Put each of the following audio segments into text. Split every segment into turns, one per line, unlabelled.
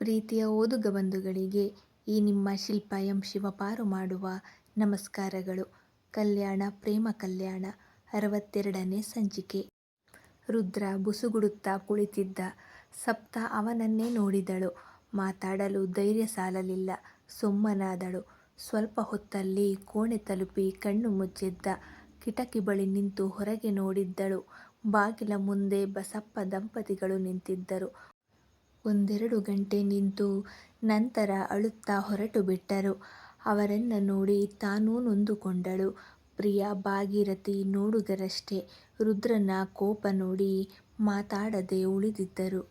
ಪ್ರೀತಿಯ ಓದುಗ ಬಂಧುಗಳಿಗೆ ಈ ನಿಮ್ಮ ಶಿಲ್ಪ ಎಂ ಶಿವಪಾರು ಮಾಡುವ ನಮಸ್ಕಾರಗಳು. ಕಲ್ಯಾಣ, ಪ್ರೇಮ ಕಲ್ಯಾಣ, ಅರವತ್ತೆರಡನೇ ಸಂಚಿಕೆ. ರುದ್ರ ಬುಸುಗುಡುತ್ತಾ ಕುಳಿತಿದ್ದ. ಸಪ್ತ ಅವನನ್ನೇ ನೋಡಿದಳು. ಮಾತಾಡಲು ಧೈರ್ಯ ಸಾಲಲಿಲ್ಲ. ಸುಮ್ಮನಾದಳು. ಸ್ವಲ್ಪ ಹೊತ್ತಲ್ಲಿ ಕೋಣೆ ತಲುಪಿ ಕಣ್ಣು ಮುಚ್ಚಿದ್ದ. ಕಿಟಕಿ ಬಳಿ ನಿಂತು ಹೊರಗೆ ನೋಡಿದ್ದಳು ಬಾಗಿಲ ಮುಂದೆ ಬಸಪ್ಪ ದಂಪತಿಗಳು ನಿಂತಿದ್ದರು. ಒಂದೆರಡು ಗಂಟೆ ನಿಂತು ನಂತರ ಅಳುತ್ತಾ ಹೊರಟುಬಿಟ್ಟರು. ಅವರನ್ನು ನೋಡಿ ತಾನೂ ನೊಂದುಕೊಂಡಳು. ಪ್ರಿಯಾ ಭಾಗೀರಥಿ ನೋಡುಗರಷ್ಟೇ ರುದ್ರನ ಕೋಪ ನೋಡಿ ಮಾತಾಡದೆ ಉಳಿದಿದ್ದರು.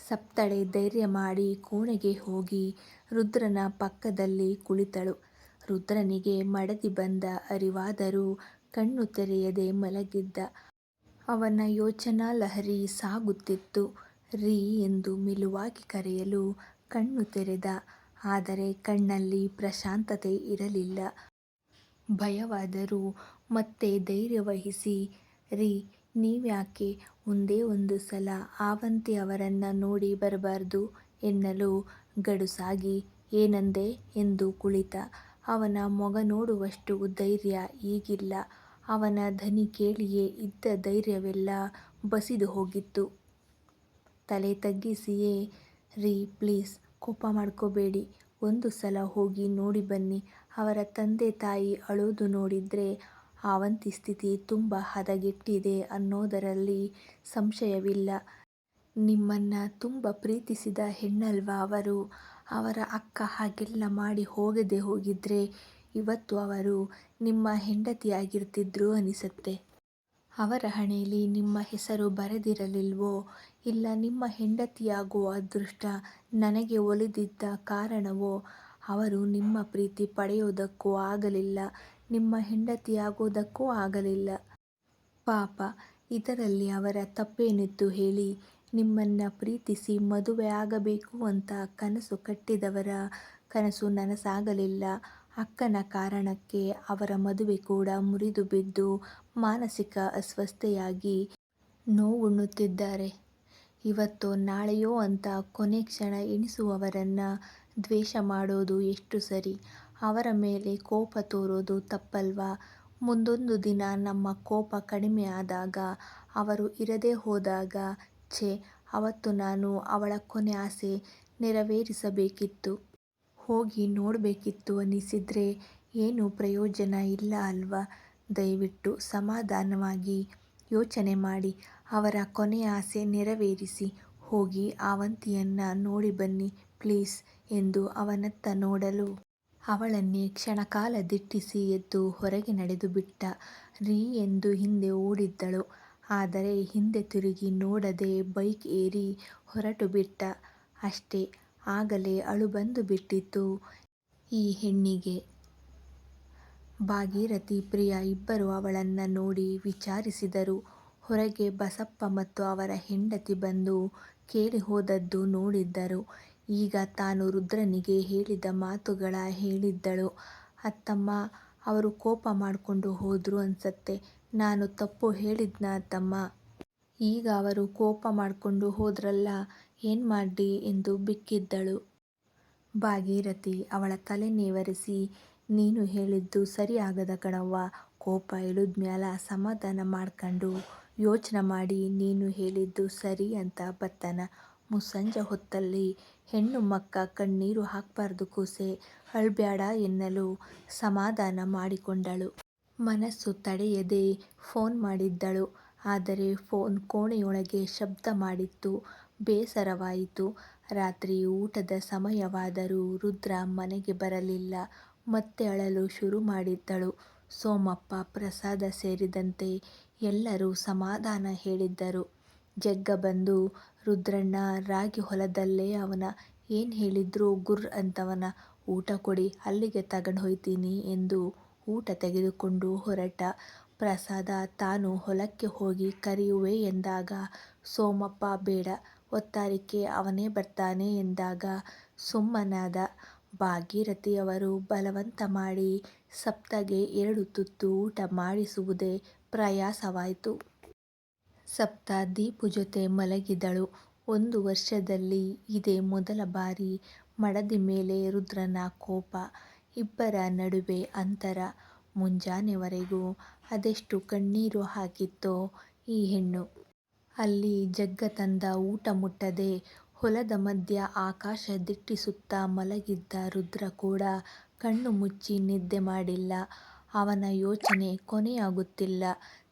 ಸಪ್ತಳೆ ಧೈರ್ಯ ಮಾಡಿ ಕೋಣೆಗೆ ಹೋಗಿ ರುದ್ರನ ಪಕ್ಕದಲ್ಲಿ ಕುಳಿತಳು. ರುದ್ರನಿಗೆ ಮಡದಿ ಬಂದ ಅರಿವಾದರೂ ಕಣ್ಣು ತೆರೆಯದೆ ಮಲಗಿದ್ದ. ಅವನ ಯೋಚನಾ ಲಹರಿ ಸಾಗುತ್ತಿತ್ತು. ರೀ ಎಂದು ಮಿಲುವಾಗಿ ಕರೆಯಲು ಕಣ್ಣು ತೆರೆದ. ಆದರೆ ಕಣ್ಣಲ್ಲಿ ಪ್ರಶಾಂತತೆ ಇರಲಿಲ್ಲ. ಭಯವಾದರೂ ಮತ್ತೆ ಧೈರ್ಯವಹಿಸಿ ರೀ, ನೀವ್ಯಾಕೆ ಒಂದೇ ಒಂದು ಸಲ ಆವಂತಿ ಅವರನ್ನು ನೋಡಿ ಬರಬಾರ್ದು ಎನ್ನಲು ಗಡುಸಾಗಿ, ಏನಂದೆ ಎಂದು ಕುಳಿತ. ಅವನ ಮೊಗ ನೋಡುವಷ್ಟು ಧೈರ್ಯ ಈಗಿಲ್ಲ. ಅವನ ಧನಿ ಕೇಳಿಯೇ ಇದ್ದ ಧೈರ್ಯವೆಲ್ಲ ಬಸಿದು ಹೋಗಿತ್ತು. ತಲೆ ತಗ್ಗಿಸಿಯೇ, ರೀ, ಪ್ಲೀಸ್, ಕೋಪ ಮಾಡ್ಕೋಬೇಡಿ. ಒಂದು ಸಲ ಹೋಗಿ ನೋಡಿ ಬನ್ನಿ. ಅವರ ತಂದೆ ತಾಯಿ ಅಳೋದು ನೋಡಿದರೆ ಅವಂತಿ ಸ್ಥಿತಿ ತುಂಬ ಹದಗೆಟ್ಟಿದೆ ಅನ್ನೋದರಲ್ಲಿ ಸಂಶಯವಿಲ್ಲ. ನಿಮ್ಮನ್ನ ತುಂಬ ಪ್ರೀತಿಸಿದ ಹೆಣ್ಣಲ್ವ ಅವರು. ಅವರ ಅಕ್ಕ ಹಾಗೆಲ್ಲ ಮಾಡಿ ಹೋಗದೆ ಹೋಗಿದ್ರೆ ಇವತ್ತು ಅವರು ನಿಮ್ಮ ಹೆಂಡತಿಯಾಗಿರ್ತಿದ್ರು ಅನಿಸುತ್ತೆ ಅವರ ಹಣೆಯಲ್ಲಿ ನಿಮ್ಮ ಹೆಸರು ಬರೆದಿರಲಿಲ್ವೋ ಇಲ್ಲ, ನಿಮ್ಮ ಹೆಂಡತಿಯಾಗುವ ಅದೃಷ್ಟ ನನಗೆ ಒಲಿದಿದ್ದ ಕಾರಣವೋ ಅವರು ನಿಮ್ಮ ಪ್ರೀತಿ ಪಡೆಯೋದಕ್ಕೂ ಆಗಲಿಲ್ಲ, ನಿಮ್ಮ ಹೆಂಡತಿಯಾಗೋದಕ್ಕೂ ಆಗಲಿಲ್ಲ. ಪಾಪ, ಇದರಲ್ಲಿ ಅವರ ತಪ್ಪೇನಿತ್ತು ಹೇಳಿ. ನಿಮ್ಮನ್ನು ಪ್ರೀತಿಸಿ ಮದುವೆ ಆಗಬೇಕು ಅಂತ ಕನಸು ಕಟ್ಟಿದವರ ಕನಸು ನನಸಾಗಲಿಲ್ಲ. ಅಕ್ಕನ ಕಾರಣಕ್ಕೆ ಅವರ ಮದುವೆ ಕೂಡ ಮುರಿದು ಬಿದ್ದು ಮಾನಸಿಕ ಅಸ್ವಸ್ಥೆಯಾಗಿ ನೋವುಣ್ಣುತ್ತಿದ್ದಾರೆ. ಇವತ್ತು ನಾಳೆಯೋ ಅಂತ ಕೊನೆ ಕ್ಷಣ ಎಣಿಸುವವರನ್ನು ದ್ವೇಷ ಮಾಡೋದು ಎಷ್ಟು ಸರಿ. ಅವರ ಮೇಲೆ ಕೋಪ ತೋರೋದು ತಪ್ಪಲ್ವಾ. ಮುಂದೊಂದು ದಿನ ನಮ್ಮ ಕೋಪ ಕಡಿಮೆ ಆದಾಗ, ಅವರು ಇರದೇ ಹೋದಾಗ, ಛೇ, ಅವತ್ತು ನಾನು ಅವಳ ಕೊನೆ ಆಸೆ ನೆರವೇರಿಸಬೇಕಿತ್ತು. ಹೋಗಿ ನೋಡಬೇಕಿತ್ತು ಅನ್ನಿಸಿದ್ರೆ ಏನು ಪ್ರಯೋಜನ ಇಲ್ಲ ಅಲ್ವಾ. ದಯವಿಟ್ಟು ಸಮಾಧಾನವಾಗಿ ಯೋಚನೆ ಮಾಡಿ, ಅವರ ಕೊನೆಯ ಆಸೆ ನೆರವೇರಿಸಿ. ಹೋಗಿ ಅವಂತಿಯನ್ನ ನೋಡಿ ಬನ್ನಿ ಪ್ಲೀಸ್ ಎಂದು ಅವನತ್ತ ನೋಡಲು ಅವಳನ್ನೇ ಕ್ಷಣಕಾಲ ದಿಟ್ಟಿಸಿ ಎದ್ದು ಹೊರಗೆ ನಡೆದುಬಿಟ್ಟ. ರೀ ಎಂದು ಹಿಂದೆ ಓಡಿದ್ದಳು. ಆದರೆ ಹಿಂದೆ ತಿರುಗಿ ನೋಡದೆ ಬೈಕ್ ಏರಿ ಹೊರಟುಬಿಟ್ಟ. ಅಷ್ಟೇ ಆಗಲೇ ಅಳು ಬಂದು ಬಿಟ್ಟಿತ್ತು ಈ ಹೆಣ್ಣಿಗೆ. ಭಾಗೀರಥಿ ಪ್ರಿಯ ಇಬ್ಬರು ಅವಳನ್ನು ನೋಡಿ ವಿಚಾರಿಸಿದರು. ಹೊರಗೆ ಬಸಪ್ಪ ಮತ್ತು ಅವರ ಹೆಂಡತಿ ಬಂದು ಕೇಳಿ ಹೋದದ್ದು ನೋಡಿದ್ದರು. ಈಗ ತಾನು ರುದ್ರನಿಗೆ ಹೇಳಿದ ಮಾತುಗಳ ಹೇಳಿದ್ದಳು. ಅತ್ತಮ್ಮ, ಅವರು ಕೋಪ ಮಾಡಿಕೊಂಡು ಹೋದ್ರು ಅನ್ಸತ್ತೆ. ನಾನು ತಪ್ಪು ಹೇಳಿದ್ನ ಅತ್ತಮ್ಮ ಈಗ ಅವರು ಕೋಪ ಮಾಡಿಕೊಂಡು ಹೋದ್ರಲ್ಲ ಏನ್ ಮಾಡ್ಲಿ ಎಂದು ಬಿಕ್ಕಿದ್ದಳು. ಭಾಗೀರಥಿ ಅವಳ ತಲೆ ನೇವರಿಸಿ, ನೀನು ಹೇಳಿದ್ದು ಸರಿ ಆಗದ ಕಣವ್ವ. ಕೋಪ ಇಳುದ್ಮ್ಯಾಲ ಸಮಾಧಾನ ಮಾಡ್ಕೊಂಡು ಯೋಚನೆ ಮಾಡಿ, ನೀನು ಹೇಳಿದ್ದು ಸರಿ ಅಂತ ಬತ್ತನ ಮುಸ್ಸಂಜೆ ಹೊತ್ತಲ್ಲಿ ಹೆಣ್ಣು ಮಕ್ಕ ಕಣ್ಣೀರು ಹಾಕ್ಬಾರ್ದು ಕೂಸೆ ಅಳ್ಬ್ಯಾಡ ಎನ್ನಲು ಸಮಾಧಾನ ಮಾಡಿಕೊಂಡಳು. ಮನಸ್ಸು ತಡೆಯದೆ ಫೋನ್ ಮಾಡಿದ್ದಳು. ಆದರೆ ಫೋನ್ ಕೋಣೆಯೊಳಗೆ ಶಬ್ದ ಮಾಡಿತ್ತು. ಬೇಸರವಾಯಿತು. ರಾತ್ರಿ ಊಟದ ಸಮಯವಾದರೂ ರುದ್ರ ಮನೆಗೆ ಬರಲಿಲ್ಲ. ಮತ್ತೆ ಅಳಲು ಶುರು ಮಾಡಿದ್ದಳು. ಸೋಮಪ್ಪ ಪ್ರಸಾದ ಸೇರಿದಂತೆ ಎಲ್ಲರೂ ಸಮಾಧಾನ ಹೇಳಿದ್ದರು. ಜಗ್ಗ ಬಂದು, ರುದ್ರಣ್ಣ, ರಾಗಿ ಹೊಲದಲ್ಲೇ ಅವನ ಏನು ಹೇಳಿದ್ರೂ ಗುರ್ ಅಂತವನ. ಊಟ ಕೊಡಿ, ಅಲ್ಲಿಗೆ ತಗೊಂಡು ಹೋಯ್ತೀನಿ ಎಂದು ಊಟ ತೆಗೆದುಕೊಂಡು ಹೊರಟ. ಪ್ರಸಾದ ತಾನು ಹೊಲಕ್ಕೆ ಹೋಗಿ ಕರಿಯುವೆ ಎಂದಾಗ, ಸೋಮಪ್ಪ, ಬೇಡ ಒತ್ತಾರಿಕೆ ಅವನೇ ಬರ್ತಾನೆ ಎಂದಾಗ ಸುಮ್ಮನಾದ. ಭಾಗೀರಥಿಯವರು ಬಲವಂತ ಮಾಡಿ ಸಪ್ತಗೆ ಎರಡು ತುತ್ತು ಊಟ ಮಾಡಿಸುವುದೇ ಪ್ರಯಾಸವಾಯಿತು. ಸಪ್ತ ದೀಪು ಜೊತೆ ಮಲಗಿದಳು. ಒಂದು ವರ್ಷದಲ್ಲಿ ಇದೇ ಮೊದಲ ಬಾರಿ ಮಡದಿ ಮೇಲೆ ರುದ್ರನ ಕೋಪ. ಇಬ್ಬರ ನಡುವೆ ಅಂತರ. ಮುಂಜಾನೆವರೆಗೂ ಅದೆಷ್ಟು ಕಣ್ಣೀರು ಹಾಕಿತ್ತೋ ಈ ಹೆಣ್ಣು. ಅಲ್ಲಿ ಜಗ್ಗ ತಂದ ಊಟ ಮುಟ್ಟದೆ, ಹೊಲದ ಮಧ್ಯ ಆಕಾಶ ದಿಟ್ಟಿಸುತ್ತ ಮಲಗಿದ್ದ ರುದ್ರ ಕೂಡ ಕಣ್ಣು ಮುಚ್ಚಿ ನಿದ್ದೆ ಮಾಡಿಲ್ಲ. ಅವನ ಯೋಚನೆ ಕೊನೆಯಾಗುತ್ತಿಲ್ಲ.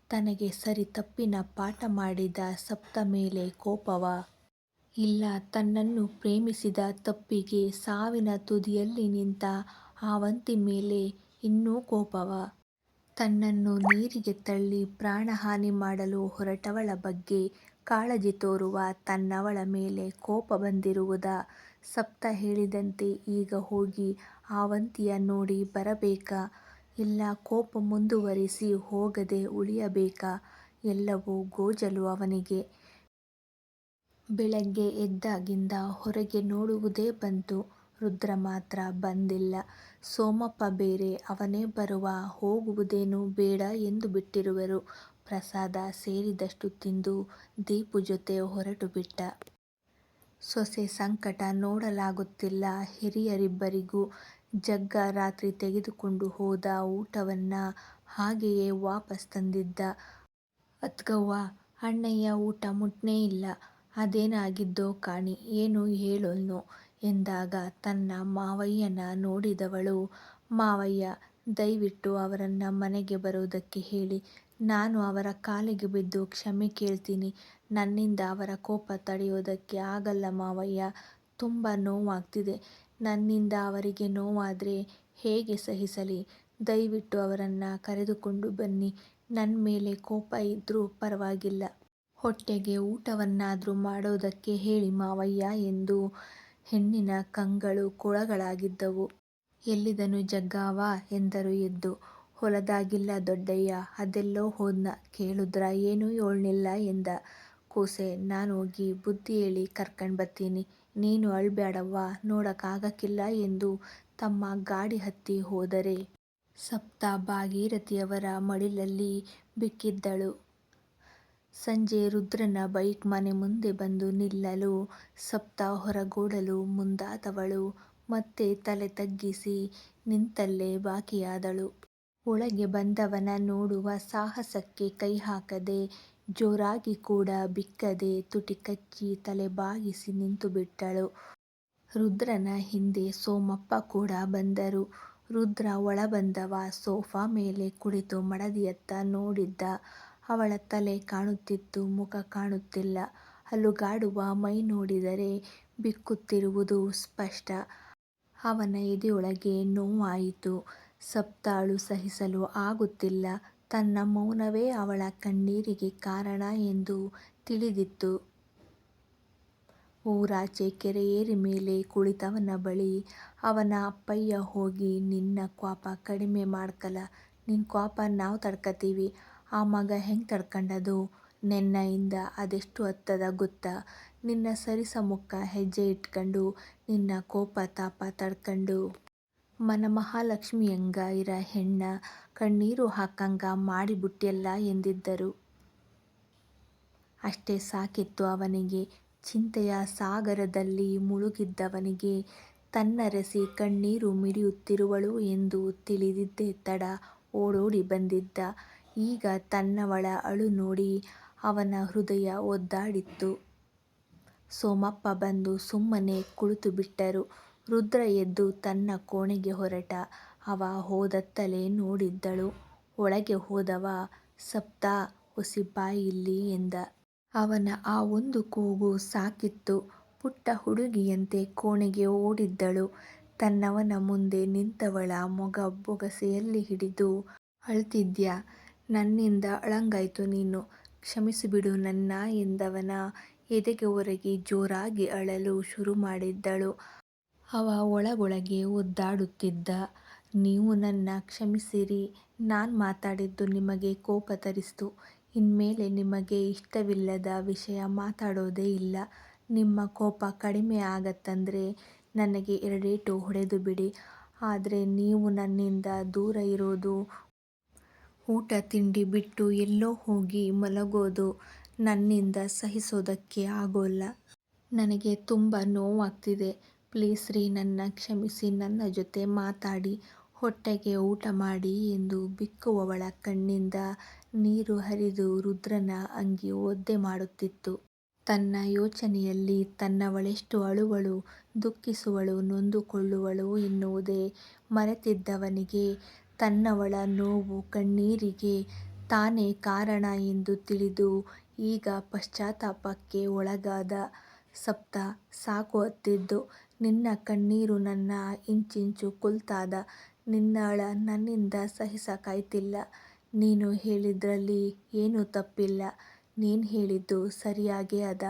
ತನಗೆ ಸರಿ ತಪ್ಪಿನ ಪಾಠ ಮಾಡಿದ ಸಪ್ತ ಮೇಲೆ ಕೋಪವ ಇಲ್ಲ, ತನ್ನನ್ನು ಪ್ರೇಮಿಸಿದ ತಪ್ಪಿಗೆ ಸಾವಿನ ತುದಿಯಲ್ಲಿ ನಿಂತ ಆವಂತಿ ಮೇಲೆ ಇನ್ನೂ ಕೋಪವಾ? ತನ್ನನ್ನು ನೀರಿಗೆ ತಳ್ಳಿ ಪ್ರಾಣಹಾನಿ ಮಾಡಲು ಹೊರಟವಳ ಬಗ್ಗೆ ಕಾಳಜಿ ತೋರುವ ತನ್ನವಳ ಮೇಲೆ ಕೋಪ ಬಂದಿರುವುದಾ? ಸಪ್ತ ಹೇಳಿದಂತೆ ಈಗ ಹೋಗಿ ಆವಂತಿಯ ನೋಡಿ ಬರಬೇಕಾ? ಇಲ್ಲ ಕೋಪ ಮುಂದುವರಿಸಿ ಹೋಗದೆ ಉಳಿಯಬೇಕಾ? ಎಲ್ಲವೂ ಗೋಜಲು ಅವನಿಗೆ. ಬೆಳಗ್ಗೆ ಎದ್ದಾಗಿಂದ ಹೊರಗೆ ನೋಡುವುದೇ ಬಂತು. ರುದ್ರ ಮಾತ್ರ ಬಂದಿಲ್ಲ. ಸೋಮಪ್ಪ ಬೇರೆ ಅವನೇ ಬರುವ, ಹೋಗುವುದೇನು ಬೇಡ ಎಂದು ಬಿಟ್ಟಿರುವರು. ಪ್ರಸಾದ ಸೇರಿದಷ್ಟು ತಿಂದು ದೀಪು ಜೊತೆ ಹೊರಟುಬಿಟ್ಟ. ಸೊಸೆ ಸಂಕಟ ನೋಡಲಾಗುತ್ತಿಲ್ಲ ಹಿರಿಯರಿಬ್ಬರಿಗೂ. ಜಗ್ಗ ರಾತ್ರಿ ತೆಗೆದುಕೊಂಡು ಹೋದ ಊಟವನ್ನ ಹಾಗೆಯೇ ವಾಪಸ್ ತಂದಿದ್ದ. ಅತ್ಗವ್ವ ಅಣ್ಣಯ್ಯ ಊಟ ಮುಟ್ನೇ ಇಲ್ಲ. ಅದೇನಾಗಿದ್ದೋ ಕಾಣಿ ಏನು ಹೇಳೋಲ್ನೋ ಎಂದಾಗ ತನ್ನ ಮಾವಯ್ಯನ ನೋಡಿದವಳು, ಮಾವಯ್ಯ, ದಯವಿಟ್ಟು ಅವರನ್ನ ಮನೆಗೆ ಬರುವುದಕ್ಕೆ ಹೇಳಿ. ನಾನು ಅವರ ಕಾಲಿಗೆ ಬಿದ್ದು ಕ್ಷಮೆ ಕೇಳ್ತೀನಿ. ನನ್ನಿಂದ ಅವರ ಕೋಪ ತಡೆಯೋದಕ್ಕೆ ಆಗಲ್ಲ ಮಾವಯ್ಯ. ತುಂಬ ನೋವಾಗ್ತಿದೆ. ನನ್ನಿಂದ ಅವರಿಗೆ ನೋವಾದರೆ ಹೇಗೆ ಸಹಿಸಲಿ. ದಯವಿಟ್ಟು ಅವರನ್ನು ಕರೆದುಕೊಂಡು ಬನ್ನಿ. ನನ್ನ ಮೇಲೆ ಕೋಪ ಇದ್ದರೂ ಪರವಾಗಿಲ್ಲ. ಹೊಟ್ಟೆಗೆ ಊಟವನ್ನಾದರೂ ಮಾಡೋದಕ್ಕೆ ಹೇಳಿ ಮಾವಯ್ಯ ಎಂದು ಹೆಣ್ಣಿನ ಕಂಗಳು ಕುಳಗಳಾಗಿದ್ದವು ಎಲ್ಲಿದನು ಜಗ್ಗಾವ ಎಂದರು ಎದ್ದು. ಹೊಲದಾಗಿಲ್ಲ ದೊಡ್ಡಯ್ಯ, ಅದೆಲ್ಲೋ ಹೋದ್ನ ಕೇಳುದ್ರ, ಏನೂ ಏಳ್ನಿಲ್ಲ ಎಂದ. ಕೂಸೆ, ನಾನು ಹೋಗಿ ಬುದ್ಧಿ ಹೇಳಿ ಕರ್ಕಂಡ್ ಬತ್ತೀನಿ. ನೀನು ಅಳ್ಬ್ಯಾಡವ್ವ ನೋಡಕ ಆಗಕಿಲ್ಲ ಎಂದು ತಮ್ಮ ಗಾಡಿ ಹತ್ತಿ ಹೋದರೆ. ಸಪ್ತ ಭಾಗೀರಥಿಯವರ ಮಡಿಲಲ್ಲಿ ಬಿಕ್ಕಿದ್ದಳು. ಸಂಜೆ ರುದ್ರನ ಬೈಕ್ ಮನೆ ಮುಂದೆ ಬಂದು ನಿಲ್ಲಲು, ಸಪ್ತ ಹೊರಗೂಡಲು ಮುಂದಾದವಳು, ಮತ್ತೆ ತಲೆ ತಗ್ಗಿಸಿ ನಿಂತಲ್ಲೇ ಬಾಕಿಯಾದಳು. ಒಳಗೆ ಬಂದವನ ನೋಡುವ ಸಾಹಸಕ್ಕೆ ಕೈ ಹಾಕದೆ, ಜೋರಾಗಿ ಕೂಡ ಬಿಕ್ಕದೆ ತುಟಿ ಕಚ್ಚಿ ತಲೆ ಬಾಗಿಸಿ ನಿಂತುಬಿಟ್ಟಳು. ರುದ್ರನ ಹಿಂದೆ ಸೋಮಪ್ಪ ಕೂಡ ಬಂದರು. ರುದ್ರ ಒಳಬಂದವ ಸೋಫಾ ಮೇಲೆ ಕುಳಿತು ಮಡದಿಯತ್ತ ನೋಡಿದ್ದ. ಅವಳ ತಲೆ ಕಾಣುತ್ತಿತ್ತು, ಮುಖ ಕಾಣುತ್ತಿಲ್ಲ. ಅಲುಗಾಡುವ ಮೈ ನೋಡಿದರೆ ಬಿಕ್ಕುತ್ತಿರುವುದು ಸ್ಪಷ್ಟ. ಅವನ ಎದೆಯೊಳಗೆ ನೋವಾಯಿತು. ಸಪ್ತಾಳು ಸಹಿಸಲು ಆಗುತ್ತಿಲ್ಲ. ತನ್ನ ಮೌನವೇ ಅವಳ ಕಣ್ಣೀರಿಗೆ ಕಾರಣ ಎಂದು ತಿಳಿದಿತ್ತು. ಊರಾಚೆ ಕೆರೆ ಏರಿ ಮೇಲೆ ಕುಳಿತವನ ಬಳಿ ಅವನ ಅಪ್ಪಯ್ಯ ಹೋಗಿ, ನಿನ್ನ ಕ್ವಾಪ ಕಡಿಮೆ ಮಾಡ್ಕಲ. ನಿನ್ನ ಕ್ವಾಪ ನಾವು ತಡ್ಕತೀವಿ. ಆ ಮಗ ಹೆಂಗೆ ತಡ್ಕಂಡದೋ ನೆನ್ನೆಯಿಂದ ಅದೆಷ್ಟು ಅತ್ತದ ಗೊತ್ತ. ನಿನ್ನ ಸರಿಸಮುಕ್ಕ ಹೆಜ್ಜೆ ಇಟ್ಕಂಡು, ನಿನ್ನ ಕೋಪ ತಾಪ ತಡ್ಕಂಡು ಮನಮಹಾಲಕ್ಷ್ಮಿಯಂಗ ಇರ ಹೆಣ್ಣ, ಕಣ್ಣೀರು ಹಾಕಂಗ ಮಾಡಿಬಿಟ್ಟಿಯಲ್ಲ ಎಂದಿದ್ದರು. ಅಷ್ಟೇ ಸಾಕಿತ್ತು ಅವನಿಗೆ. ಚಿಂತೆಯ ಸಾಗರದಲ್ಲಿ ಮುಳುಗಿದ್ದವನಿಗೆ ತನ್ನರಸಿ ಕಣ್ಣೀರು ಮಿಡಿಯುತ್ತಿರುವಳು ಎಂದು ತಿಳಿದಿದ್ದೇ ತಡ ಓಡೋಡಿ ಬಂದಿದ್ದ. ಈಗ ತನ್ನವಳ ಅಳು ನೋಡಿ ಅವನ ಹೃದಯ ಒದ್ದಾಡಿತ್ತು. ಸೋಮಪ್ಪ ಬಂದು ಸುಮ್ಮನೆ ಕುಳಿತುಬಿಟ್ಟರು. ರುದ್ರ ಎದ್ದು ತನ್ನ ಕೋಣೆಗೆ ಹೊರಟ. ಅವ ಹೋದತ್ತಲೇ ನೋಡಿದ್ದಳು. ಒಳಗೆ ಹೋದವ, ಸಪ್ತಾ ಒಸಿ ಇಲ್ಲಿ ಎಂದ. ಅವನ ಆ ಒಂದು ಕೂಗು ಸಾಕಿತ್ತು. ಪುಟ್ಟ ಹುಡುಗಿಯಂತೆ ಕೋಣೆಗೆ ಓಡಿದ್ದಳು. ತನ್ನವನ ಮುಂದೆ ನಿಂತವಳ ಮೊಗ ಬೊಗಸೆಯಲ್ಲಿ ಹಿಡಿದು, ಅಳ್ತಿದ್ಯಾ? ನನ್ನಿಂದ ಅಳಂಗಾಯ್ತು ನೀನು. ಕ್ಷಮಿಸಿಬಿಡು ನನ್ನ ಎಂದವನ ಎದೆಗೆ ಒರಗಿ ಜೋರಾಗಿ ಅಳಲು ಶುರುಮಾಡಿದ್ದಳು. ಅವ ಒಳಗೊಳಗೆ ಒದ್ದಾಡುತ್ತಿದ್ದ. ನೀವು ನನ್ನ ಕ್ಷಮಿಸಿರಿ. ನಾನು ಮಾತಾಡಿದ್ದು ನಿಮಗೆ ಕೋಪ ತರಿಸ್ತು. ಇನ್ಮೇಲೆ ನಿಮಗೆ ಇಷ್ಟವಿಲ್ಲದ ವಿಷಯ ಮಾತಾಡೋದೇ ಇಲ್ಲ. ನಿಮ್ಮ ಕೋಪ ಕಡಿಮೆ ಆಗತ್ತಂದರೆ ನನಗೆ ಎರಡೇಟು ಹೊಡೆದುಬಿಡಿ. ಆದರೆ ನೀವು ನನ್ನಿಂದ ದೂರ ಇರೋದು, ಊಟ ತಿಂಡಿ ಬಿಟ್ಟು ಎಲ್ಲೋ ಹೋಗಿ ಮಲಗೋದು ನನ್ನಿಂದ ಸಹಿಸೋದಕ್ಕೆ ಆಗೋಲ್ಲ. ನನಗೆ ತುಂಬ ನೋವಾಗ್ತಿದೆ ಪ್ಲೀಸ್ ರೀ ನನ್ನ ಕ್ಷಮಿಸಿ ನನ್ನ ಜೊತೆ ಮಾತಾಡಿ ಹೊಟ್ಟೆಗೆ ಊಟ ಮಾಡಿ ಎಂದು ಬಿಕ್ಕುವವಳ ಕಣ್ಣಿಂದ ನೀರು ಹರಿದು ರುದ್ರನ ಅಂಗಿ ಒದ್ದೆ ಮಾಡುತ್ತಿತ್ತು. ತನ್ನ ಯೋಚನೆಯಲ್ಲಿ ತನ್ನವಳೆಷ್ಟು ಅಳುವಳು, ದುಃಖಿಸುವಳು, ನೊಂದುಕೊಳ್ಳುವಳು ಎನ್ನುವುದೇ ಮರೆತಿದ್ದವನಿಗೆ ತನ್ನವಳ ನೋವು ಕಣ್ಣೀರಿಗೆ ತಾನೇ ಕಾರಣ ಎಂದು ತಿಳಿದು ಈಗ ಪಶ್ಚಾತ್ತಾಪಕ್ಕೆ ಒಳಗಾದ. ಸಪ್ತ ಸಾಕು ಅತ್ತಿದ್ದು, ನಿನ್ನ ಕಣ್ಣೀರು ನನ್ನ ಇಂಚಿಂಚು ಕುಲ್ತಾದ ನಿನ್ನಳ ನನ್ನಿಂದ ಸಹಿಸಕಾಯ್ತಿಲ್ಲ. ನೀನು ಹೇಳಿದ್ರಲ್ಲಿ ಏನೂ ತಪ್ಪಿಲ್ಲ. ನೀನು ಹೇಳಿದ್ದು ಸರಿಯಾಗೇ ಅದ.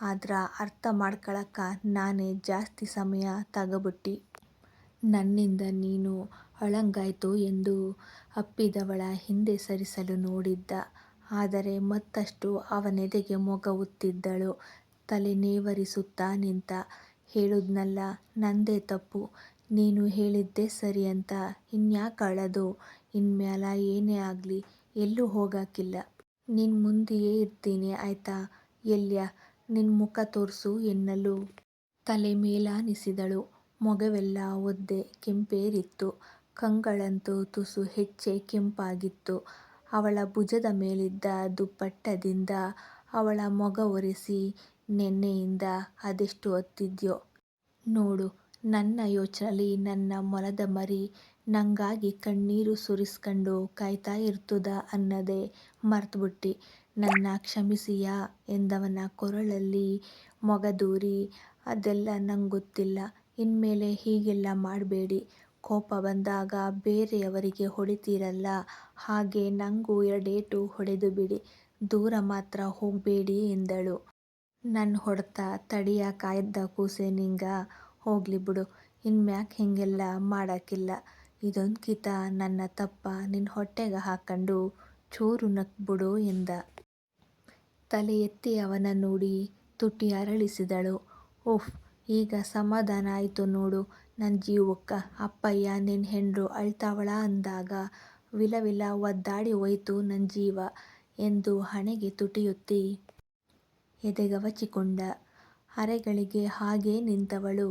ಆದ್ರ ಅರ್ಥ ಮಾಡ್ಕಳಕ ನಾನೇ ಜಾಸ್ತಿ ಸಮಯ ತಗಬಿಟ್ಟಿ ನನ್ನಿಂದ ನೀನು ಅಳಂಗಾಯ್ತು ಎಂದು ಅಪ್ಪಿದವಳ ಹಿಂದೆ ಸರಿಸಲು ನೋಡಿದ್ದ. ಆದರೆ ಮತ್ತಷ್ಟು ಅವನೆದೆಗೆ ಮೊಗವುತ್ತಿದ್ದಳು ತಲೆ ನೇವರಿಸುತ್ತಾ ನಿಂತ. ಹೇಳುದ್ನಲ್ಲ, ನಂದೇ ತಪ್ಪು. ನೀನು ಹೇಳಿದ್ದೇ ಸರಿ ಅಂತ ಇನ್ಯಾಕೆ ಅಳದು. ಇನ್ಮ್ಯಾಲ ಏನೇ ಆಗಲಿ, ಎಲ್ಲೂ ಹೋಗಾಕಿಲ್ಲ. ನಿನ್ ಮುಂದೆಯೇ ಇರ್ತೀನಿ, ಆಯ್ತಾ. ಎಲ್ಯ, ನಿನ್ ಮುಖ ತೋರ್ಸು ಎನ್ನಲು ತಲೆ ಮೇಲಾನಿಸಿದಳು. ಮೊಗವೆಲ್ಲ ಒದ್ದೆ, ಕೆಂಪೇರಿತ್ತು. ಕಂಗಳಂತೂ ತುಸು ಹೆಚ್ಚೇ ಕೆಂಪಾಗಿತ್ತು. ಅವಳ ಭುಜದ ಮೇಲಿದ್ದ ದುಪ್ಪಟ್ಟದಿಂದ ಅವಳ ಮೊಗ ಒರೆಸಿ ನೆನ್ನೆಯಿಂದ ಅದೆಷ್ಟು ಹೊತ್ತಿದ್ಯೋ ನೋಡು. ನನ್ನ ಯೋಚನೆಯಲ್ಲಿ ನನ್ನ ಮೊಲದ ಮರಿ ನಂಗಾಗಿ ಕಣ್ಣೀರು ಸುರಿಸ್ಕೊಂಡು ಕಾಯ್ತಾ ಇರ್ತದ ಅನ್ನದೇ ಮರ್ತುಬಿಟ್ಟಿ ನನ್ನ ಕ್ಷಮಿಸಿಯಾ ಎಂದವನ ಕೊರಳಲ್ಲಿ ಮೊಗದೂರಿ ಅದೆಲ್ಲ ನಂಗೊತ್ತಿಲ್ಲ. ಇನ್ಮೇಲೆ ಹೀಗೆಲ್ಲ ಮಾಡ್ಬೇಡಿ. ಕೋಪ ಬಂದಾಗ ಬೇರೆಯವರಿಗೆ ಹೊಡಿತೀರಲ್ಲ ಹಾಗೆ ನಂಗೂ ಎರಡೇಟು ಹೊಡೆದು ಬಿಡಿ. ದೂರ ಮಾತ್ರ ಹೋಗಬೇಡಿ ಎಂದಳು. ನನ್ನ ಹೊಡ್ತ ತಡಿಯಕಾಯ್ದ ಕೂಸೆ ನಿಂಗ. ಹೋಗ್ಲಿ ಬಿಡು. ಇನ್ಮ್ಯಾಕ್ ಹಿಂಗೆಲ್ಲ ಮಾಡಾಕಿಲ್ಲ. ಇದೊಂದ್ಕಿತ ನನ್ನ ತಪ್ಪ ನಿನ್ನ ಹೊಟ್ಟೆಗೆ ಹಾಕಂಡು ಚೂರು ನಕ್ಬಿಡು ಎಂದ. ತಲೆ ಎತ್ತಿ ಅವನ ನೋಡಿ ತುಟಿ ಅರಳಿಸಿದಳು. ಉಫ್, ಈಗ ಸಮಾಧಾನ ಆಯಿತು ನೋಡು ನನ್ ಜೀವಕ್ಕ, ಅಪ್ಪಯ್ಯ, ನಿನ್ ಹೆಂಡ್ರು ಅಳ್ತಾವಳ ಅಂದಾಗ ವಿಲವಿಲ ಒದ್ದಾಡಿ ಹೋಯ್ತು ನನ್ನ ಜೀವ ಎಂದು ಹಣೆಗೆ ತುಟಿಯುತ್ತಿ ಎದೆಗವಚಿಕೊಂಡ. ಅರೆಗಳಿಗೆ ಹಾಗೇ ನಿಂತವಳು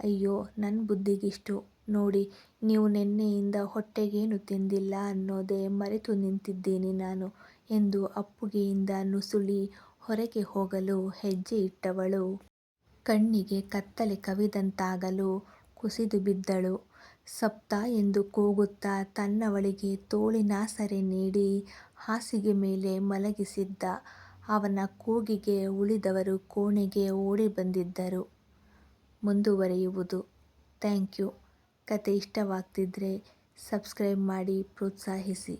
ಅಯ್ಯೋ ನನ್ನ ಬುದ್ಧಿಗಿಷ್ಟು. ನೋಡಿ, ನೀವು ನೆನ್ನೆಯಿಂದ ಹೊಟ್ಟೆಗೇನು ತಿಂದಿಲ್ಲ ಅನ್ನೋದೇ ಮರೆತು ನಿಂತಿದ್ದೀನಿ ನಾನು ಎಂದು ಅಪ್ಪುಗೆಯಿಂದ ನುಸುಳಿ ಹೊರಗೆ ಹೋಗಲು ಹೆಜ್ಜೆ ಇಟ್ಟವಳು. ಕಣ್ಣಿಗೆ ಕತ್ತಲೆ ಕವಿದಂತಾಗಲು ಕುಸಿದುಬಿದ್ದಳು. ಸಪ್ತ ಎಂದು ಕೂಗುತ್ತ ತನ್ನವಳಿಗೆ ತೋಳಿನಾಸರೆ ನೀಡಿ ಹಾಸಿಗೆ ಮೇಲೆ ಮಲಗಿಸಿದ್ದ. ಅವನ ಕೂಗಿಗೆ ಉಳಿದವರು ಕೋಣೆಗೆ ಓಡಿ ಓಡಿಬಂದಿದ್ದರು. ಮುಂದುವರಿಯುವುದು. ಥ್ಯಾಂಕ್ಯೂ ಕತೆ ಇಷ್ಟವಾಗ್ತಿದ್ರೆ ಸಬ್ಸ್ಕ್ರೈಬ್ ಮಾಡಿ ಪ್ರೋತ್ಸಾಹಿಸಿ.